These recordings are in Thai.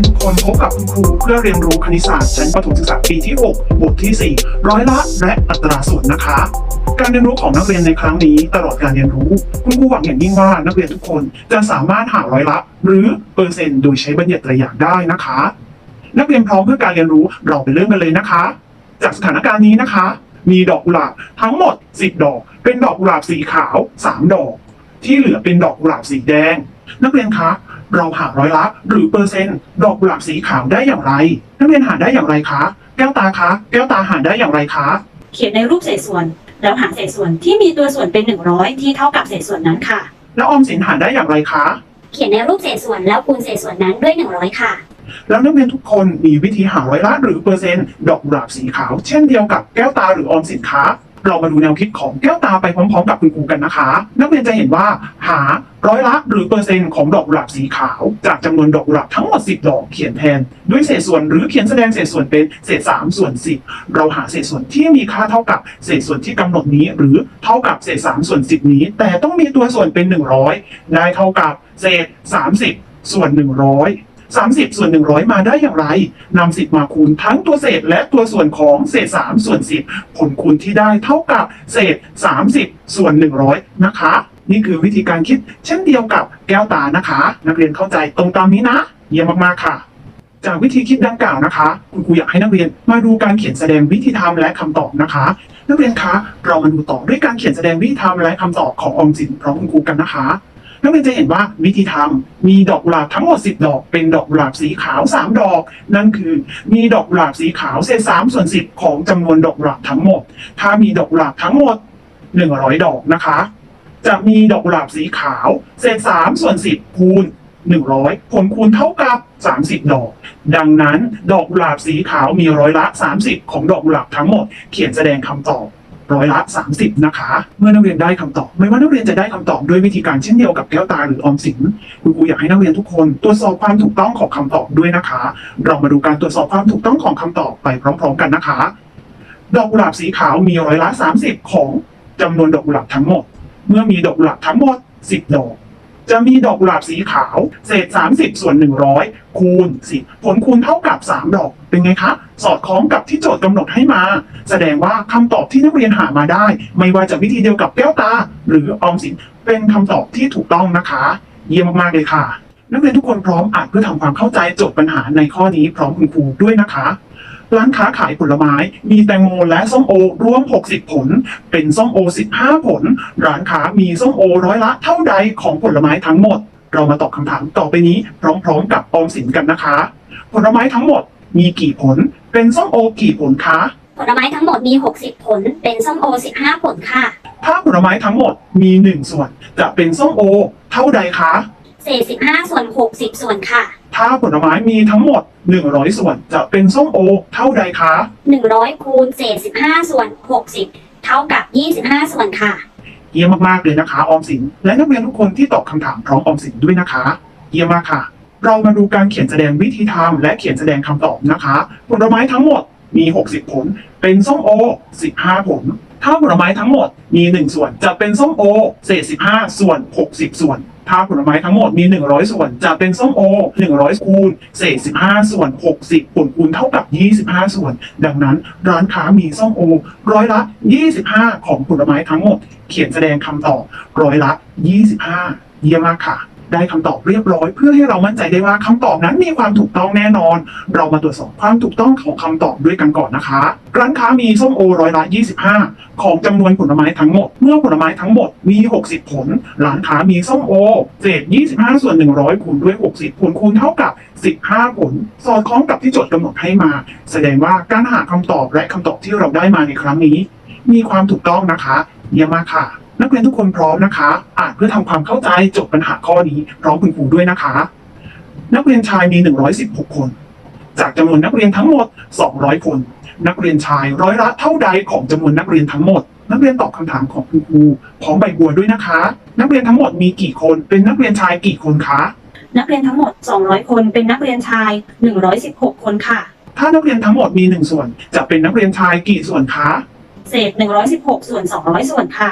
มพบกับคุณครูเพื่อเรียนรู้คณิตศาสตร์ชั้นประถมศึกษาปีที่ 6 บทที่ 4 ร้อยละและอัตราส่วนนะคะ การเรียนรู้ของนักเรียนในครั้งนี้ตลอดการเรียนรู้ คุณครูหวังอย่างยิ่งว่านักเรียนทุกคนจะสามารถหาร้อยละ หรือเปอร์เซ็นต์โดยใช้บัญญัติตรอย่างได้นะคะ นักเรียนพร้อมเพื่อการเรียนรู้เราไปเริ่มกันเลยนะคะ จากสถานการณ์นี้นะคะ มีดอกกุหลาบทั้งหมด 10 ดอก เป็นดอกกุหลาบสีขาว 3 ดอก ที่เหลือเป็นดอกกุหลาบสีแดง นักเรียนคะ เราหาร้อยละ หรือเปอร์เซ็นต์ดอกกุหลาบสีขาวได้อย่างไรนักเรียนหาได้อย่างไรคะแก้วตาคะแก้วตาหาได้อย่างไรคะเขียนในรูปเศษส่วน แล้วหาเศษส่วนที่มีตัวส่วนเป็น 100 ที่เท่ากับเศษส่วนนั้นค่ะ แล้วออมสินหาได้อย่างไรคะ เขียนในรูปเศษส่วนแล้วคูณเศษส่วนนั้นด้วย 100 ค่ะ แล้วนักเรียนทุกคนมีวิธีหาร้อยละหรือเปอร์เซ็นต์ดอกกุหลาบสีขาว เช่นเดียวกับแก้วตาหรือออมสินคะ เรามาดูแนวคิดของแก้วตาไปพร้อมๆ กับคุณครูกันนะคะ นักเรียนจะเห็นว่าหาร้อยละหรือเปอร์เซ็นต์ของดอกกุหลาบสีขาว จากจำนวนดอกกุหลาบทั้งหมด 10 ดอกเขียนแทน ด้วยเศษส่วนหรือเขียนแสดงเศษส่วนเป็นเศษ3ส่วน 10 เราหาเศษส่วนที่มีค่าเท่ากับเศษส่วนที่กำหนดนี้ หรือเท่ากับเศษ3ส่วน 10 นี้ แต่ต้องมีตัวส่วนเป็น 100 ได้เท่ากับเศษ 30 ส่วน 100 30 ส่วน 100 มาได้อย่างไรนำ10 มาคูณทั้งตัวเศษและตัวส่วนของเศษ 3 ส่วน 10 ผลคูณที่ได้เท่ากับเศษ 30 ส่วน 100 นะคะ นี่คือวิธีการคิดเช่นเดียวกับแก้วตานะคะ นักเรียนเข้าใจตรงตามนี้นะ เยี่ยมมากๆค่ะจากวิธีคิดดังกล่าวนะคะ คุณครูอยากให้นักเรียนมาดูการเขียนแสดงวิธีทำและคำตอบนะคะ นักเรียนคะ เรามาดูต่อด้วยการเขียนแสดงวิธีทำและคำตอบของออมสินพร้อมคุณครูกันนะคะ นักเรียนจะเห็นว่าวิธีทำมีดอกกุหลาบทั้งหมด 10 ดอก เป็นดอกกุหลาบสีขาว 3 ดอก นั่นคือมีดอกกุหลาบสีขาวเศษ3ส่วน 10 ของจำนวนดอกกุหลาบทั้งหมด ถ้ามีดอกกุหลาบทั้งหมด 100 ดอกนะคะ จะมีดอกกุหลาบสีขาวเศษ3ส่วน 10 คูณ100ผลคูณเท่ากับ 30 ดอก ดังนั้น ดอกกุหลาบสีขาวมีร้อยละ 30 ของดอกกุหลาบทั้งหมด เขียนแสดงคำตอบ ร้อยละ30 นะคะ เมื่อนักเรียนได้คำตอบ ไม่ว่านักเรียนจะได้คำตอบด้วยวิธีการเช่นเดียวกับแก้วตาหรือออมสินคุณครูอยากให้นักเรียนทุกคน ตรวจสอบความถูกต้องของคำตอบด้วยนะคะ เรามาดูการตรวจสอบความถูกต้องของคำตอบไปพร้อม ๆ กันนะคะ ดอกกุหลาบสีขาวมีร้อยละ30 ของจำนวนดอกกุหลาบทั้งหมด เมื่อมีดอกกุหลาบทั้งหมด 10 ดอก จะมีดอกกุหลาบสีขาว เศษ 30 ส่วน 100 คูณ10ผลคูณเท่ากับ 3 ดอก เป็นไงคะ สอดคล้องกับที่โจทย์กำหนดให้มา แสดงว่าคำตอบที่นักเรียนหามาได้ ไม่ว่าจะวิธีเดียวกับแก้วตา หรือออมสิน เป็นคำตอบที่ถูกต้องนะคะ เยี่ยมมากๆเลยค่ะ นักเรียนทุกคนพร้อมอ่านเพื่อทำความเข้าใจโจทย์ปัญหาในข้อนี้พร้อมคุณครูด้วยนะคะ ร้านค้าขายผลไม้ มีแตงโมและส้มโอรวม 60 ผล เป็นส้มโอ 15 ผล ร้านค้ามีส้มโอร้อยละเท่าใดของผลไม้ทั้งหมด เรามาตอบคำถามต่อไปนี้ พร้อมๆ กับออมสินกันนะคะ ผลไม้ทั้งหมดมีกี่ผล เป็นส้มโอกี่ผลคะผลไม้ทั้งหมดมี 60 ผล เป็นส้มโอ 15 ผลค่ะ ถ้าผลไม้ทั้งหมดมี 1 ส่วน จะเป็นส้มโอ เท่าใดคะเศษ15ส่วน 60 ส่วนค่ะ ถ้าผลไม้มีทั้งหมด 100 ส่วนจะเป็นส้มโอ เท่าใดคะ 100คูณเศษ15 ส่วน 60 เท่ากับ 25 ส่วนค่ะ เยี่ยมมากๆเลยนะคะออมสิน และนักเรียนทุกคนที่ตอบคำถามพร้อมออมสินด้วยนะคะ เยี่ยมมากค่ะ เรามาดูการเขียนแสดงวิธีทำและเขียนแสดงคำตอบนะคะ ผลไม้ทั้งหมดมี 60 ผล เป็นส้มโอ 15 ผล ถ้าผลไม้ทั้งหมดมี 1 ส่วนจะเป็นส้มโอ เศษ 15 ส่วน 60 ส่วน ภาพผลไม้ทั้งหมดมี 100 ส่วน จะเป็นส้มโอ 100 คูณเศษ 15 ส่วน 60ผลคูณเท่ากับ 25 ส่วน ดังนั้นร้านค้ามีส้มโอ ร้อยละ 25 ของผลไม้ทั้งหมด เขียนแสดงคำตอบร้อยละ 25 เยี่ยมมากค่ะ ได้คำตอบเรียบร้อย เพื่อให้เรามั่นใจได้ว่าคำตอบนั้นมีความถูกต้องแน่นอน เรามาตรวจสอบความถูกต้องของคำตอบด้วยกันก่อนนะคะ ร้านค้ามีส้มโอร้อยละ 25 ของจำนวนผลไม้ทั้งหมด เมื่อผลไม้ทั้งหมดมี 60 ผล ร้านค้ามีส้มโอเศษ 25 ส่วน 100 คูณด้วย 60 ผลคูณเท่ากับ 15 ผล สอดคล้องกับที่โจทย์กำหนดให้มา แสดงว่าการหาคำตอบและคำตอบที่เราได้มาในครั้งนี้ มีความถูกต้องนะคะเยี่ยมมากค่ะ นักเรียนทุกคนพร้อมนะคะ อ่านเพื่อทำความเข้าใจโจทย์ปัญหาข้อนี้พร้อมคุณครูด้วยนะคะ นักเรียนชายมี 116 คน จากจำนวนนักเรียนทั้งหมด 200 คน นักเรียนชายร้อยละเท่าใดของจำนวนนักเรียนทั้งหมด นักเรียนตอบคำถามของคุณครูพร้อมใบบัวด้วยนะคะ นักเรียนทั้งหมดมีกี่คนเป็นนักเรียนชายกี่คนคะนักเรียนทั้งหมด 200 คนเป็นนักเรียนชาย 116 คนค่ะ ถ้านักเรียนทั้งหมดมี 1 ส่วน จะเป็นนักเรียนชายกี่ส่วนคะ เศษ 116 ส่วน 200 ส่วนค่ะ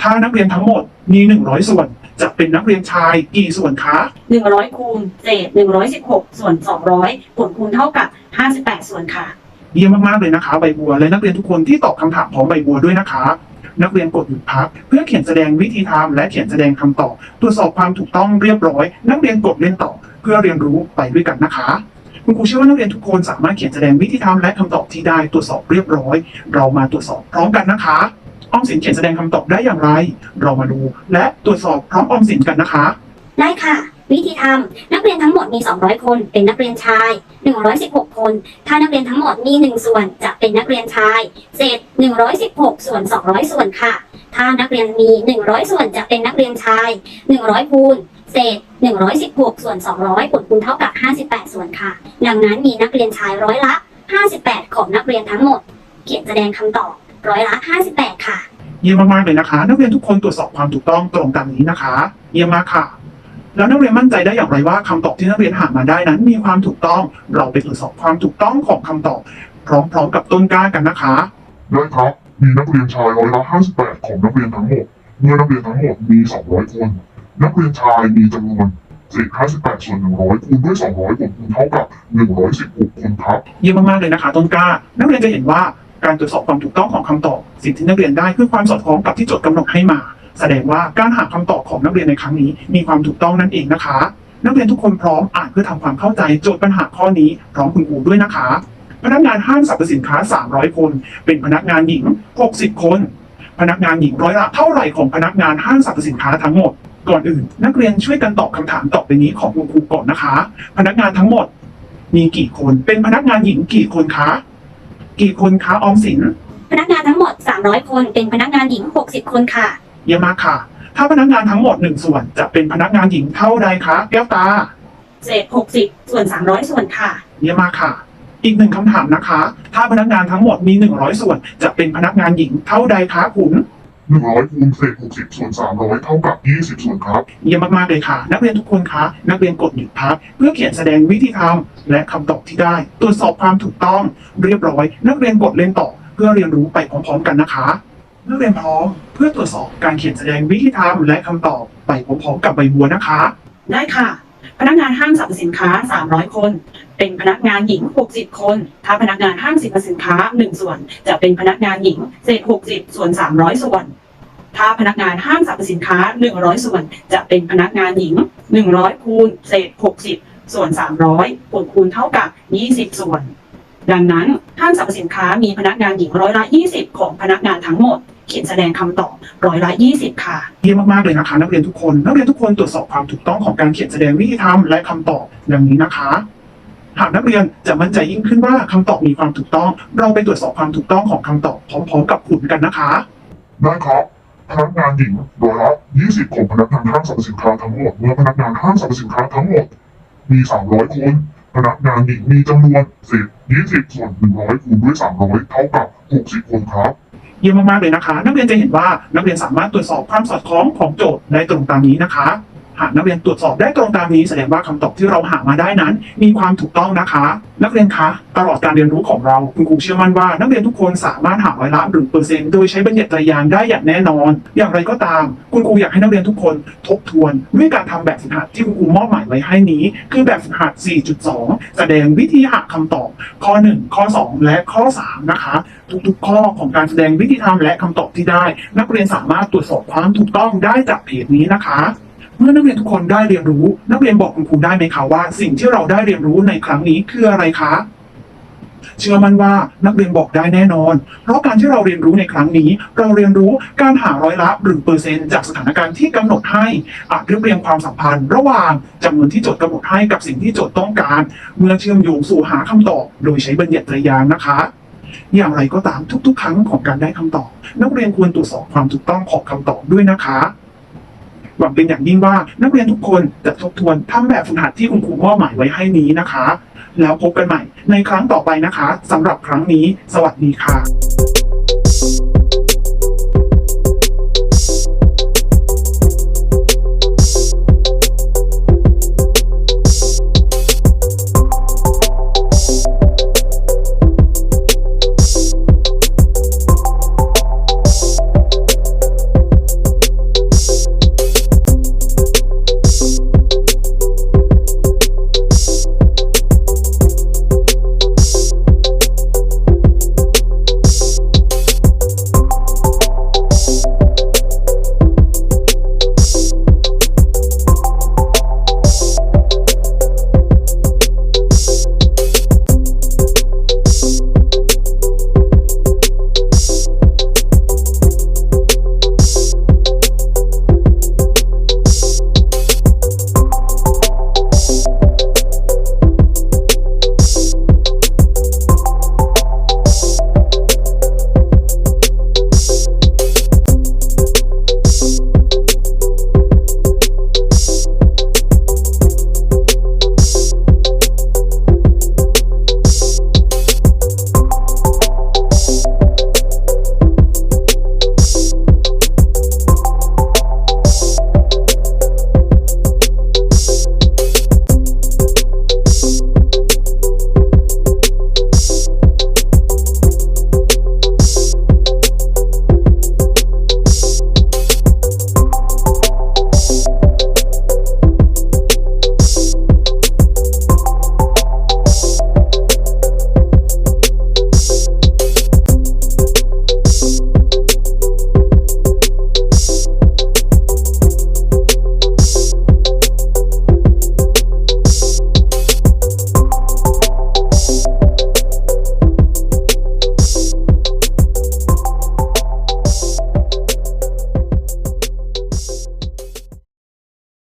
ถ้านักเรียนทั้งหมดมี 100 ส่วน จะเป็นนักเรียนชายกี่ส่วนคะ100คูณเศษ116 ส่วน 200 ผลคูณเท่ากับ 58 ส่วนค่ะ เยี่ยมมากๆเลยนะคะ ใบบัว และนักเรียนทุกคนที่ตอบคำถามของใบบัวด้วยนะคะ นักเรียนกดหยุดพัก เพื่อเขียนแสดงวิธีทำและเขียนแสดงคำตอบตรวจสอบความถูกต้องเรียบร้อย นักเรียนกดเล่นต่อ เพื่อเรียนรู้ไปด้วยกันนะคะคุณครูเชื่อว่านักเรียนทุกคนสามารถเขียนแสดงวิธีทำและคำตอบที่ได้ตรวจสอบเรียบร้อย เรามาตรวจสอบพร้อมกันนะคะ ออมสินเขียนแสดงคำตอบได้อย่างไร เรามาดูและตรวจสอบพร้อมออมสินกันนะคะ ได้ค่ะ วิธีทำนักเรียนทั้งหมดมี 200 คน เป็นนักเรียนชาย 116 คน ถ้านักเรียนทั้งหมดมี 1 ส่วนจะเป็นนักเรียนชาย เศษ 116 ส่วน 200 ส่วนค่ะ ถ้านักเรียนมี 100 ส่วนจะเป็นนักเรียนชาย 100คูณเศษ 116 ส่วน 200ผลคูณเท่ากับ 58 ส่วนค่ะ ดังนั้นมีนักเรียนชายร้อยละ 58 ของนักเรียนทั้งหมด เขียนแสดงคำตอบ ร้อยละ 58 ค่ะ เยี่ยมมากๆเลยนะคะ นักเรียนทุกคนตรวจสอบความถูกต้องตรงตามนี้นะคะ เยี่ยมมากค่ะ แล้วนักเรียนมั่นใจได้อย่างไรว่าคำตอบที่นักเรียนหามาได้นั้น มีความถูกต้อง เราไปตรวจสอบความถูกต้องของคำตอบ พร้อมๆกับต้นกล้ากันนะคะ ได้ครับ มีนักเรียนชายร้อยละ58 ของนักเรียนทั้งหมด เมื่อนักเรียนทั้งหมดมี 200 คน นักเรียนชายมีจำนวนเศษ58ส่วน100คูณด้วย 200ผลคูณเท่ากับ 116คนครับ เยี่ยมมากๆเลยนะคะ ต้นกล้า นักเรียนจะเห็นว่า การตรวจสอบความถูกต้องของคำตอบ สิ่งที่นักเรียนได้คือความสอดคล้องกับที่โจทย์กำหนดให้มา แสดงว่าการหาคำตอบของนักเรียนในครั้งนี้ มีความถูกต้องนั่นเองนะคะ นักเรียนทุกคนพร้อมอ่านเพื่อทำความเข้าใจโจทย์ปัญหาข้อนี้พร้อมคุณครูด้วยนะคะ พนักงานห้างสรรพสินค้า 300 คน เป็นพนักงานหญิง 60 คน พนักงานหญิงร้อยละเท่าไหร่ของพนักงานห้างสรรพสินค้าทั้งหมด ก่อนอื่น นักเรียนช่วยกันตอบคำถามต่อไปนี้ของคุณครูก่อนนะคะ พนักงานทั้งหมด มีกี่คน เป็นพนักงานหญิงกี่คนคะ กี่คนคะออมสิน พนักงานทั้งหมด 300 คน เป็นพนักงานหญิง 60 คนค่ะ เยี่ยมมากค่ะ ถ้าพนักงานทั้งหมดหนึ่งส่วนจะเป็นพนักงานหญิงเท่าใดคะแก้วตา เศษ 60 ส่วน 300 ส่วนค่ะ เยี่ยมมากค่ะ อีกหนึ่งคำถามนะคะ ถ้าพนักงานทั้งหมดมี 100 ส่วน จะเป็นพนักงานหญิงเท่าใดคะ ขุน100คูณเศษ60ส่วน300เท่ากับ20ส่วนครับ เยี่ยมมากๆเลยค่ะ นักเรียนทุกคนคะนักเรียนกดหยุดพัก เพื่อเขียนแสดงวิธีทำและคำตอบที่ได้ ตรวจสอบความถูกต้อง เรียบร้อย นักเรียนกดเล่นต่อ เพื่อเรียนรู้ไปพร้อมๆ กันนะคะนักเรียนพร้อมเพื่อตรวจสอบการเขียนแสดงวิธีทำและคำตอบไปพร้อมๆกับใบบัวนะคะ ได้ค่ะ พนักงานห้างสรรพสินค้า 300 คน เป็นพนักงานหญิง 60 คน ถ้าพนักงานห้างสรรพสินค้า 1 ส่วน จะเป็นพนักงานหญิงเศษ 60 ส่วน 300 ส่วน ถ้าพนักงานห้างสรรพสินค้า 100 ส่วน จะเป็นพนักงานหญิง 100 คูณเศษ 60 ส่วน 300ผลคูณเท่ากับ 20 ส่วน ดังนั้นห้างสรรพสินค้ามีพนักงานหญิงร้อยละ 20 ของพนักงานทั้งหมด เขียนแสดงคำตอบร้อยละ 20 ค่ะ เยี่ยมมากๆเลยนะคะนักเรียนทุกคน นักเรียนทุกคนตรวจสอบความถูกต้องของการเขียนแสดงวิธีทำและคำตอบดังนี้นะคะหากนักเรียนจะมั่นใจยิ่งขึ้นว่าคำตอบมีความถูกต้อง เราไปตรวจสอบความถูกต้องของคำตอบพร้อมๆ กับขุนกันนะคะ ได้ครับ พนักงานหญิงร้อยละ20ของพนักงานห้างสรรพสินค้าทั้งหมด เมื่อพนักงานห้างสรรพสินค้าทั้งหมด มี 300 คน พนักงานหญิงมีจำนวน 10-20 ส่วน 100 คูณด้วย 300 เท่ากับ 60 คนครับ เยี่ยมมากๆเลยนะคะ นักเรียนจะเห็นว่านักเรียนสามารถตรวจสอบความสอดคล้องของโจทย์ได้ตรงตามนี้นะคะ หากนักเรียนตรวจสอบได้ตรงตามนี้แสดงว่าคำตอบที่เราหามาได้นั้น มีความถูกต้องนะคะ นักเรียนคะ ตลอดการเรียนรู้ของเราคุณครูเชื่อมั่นว่า นักเรียนทุกคนสามารถหาร้อยละหรือเปอร์เซ็นต์โดยใช้บัญญัติตรยางค์ได้อย่างแน่นอน อย่างไรก็ตาม คุณครูอยากให้นักเรียนทุกคนทบทวนด้วยการทำแบบฝึกหัดที่คุณครูมอบหมายไว้ให้นี้ คือแบบฝึกหัด 4.2 แสดงวิธีหาคำตอบ ข้อ 1 ข้อ 2 และข้อ 3 นะคะ ทุกๆ ข้อของการแสดงวิธีทำและคำตอบที่ได้ นักเรียนสามารถตรวจสอบความถูกต้องได้จากเพจนี้นะคะ มื่อนักเรียนทุกคนได้เรียนรู้ นักเรียนบอกคุณครูได้ไหมคะว่า สิ่งที่เราได้เรียนรู้ในครั้งนี้คืออะไรคะ เชื่อมั่นว่านักเรียนบอกได้แน่นอน เพราะการที่เราเรียนรู้ในครั้งนี้ เราเรียนรู้การหาร้อยละหรือเปอร์เซ็นต์จากสถานการณ์ที่กำหนดให้อาจเรียบเรียงความสัมพันธ์ ระหว่างจำนวนที่โจทย์กำหนดให้กับสิ่งที่โจทย์ต้องการ เมื่อเชื่อมโยงสู่หาคำตอบ โดยใช้บัญญัติไตรยางนะคะอย่างไรก็ตามทุกๆ ครั้งของการได้คำตอบ นักเรียนควรตรวจสอบความถูกต้องของคำตอบด้วยนะคะ หวังเป็นอย่างยิ่งว่านักเรียนทุกคนจะทบทวนทำแบบฝึกหัดที่คุณครูมอบหมายไว้ให้นี้นะคะ แล้วพบกันใหม่ในครั้งต่อไปนะคะสำหรับครั้งนี้ สวัสดีค่ะ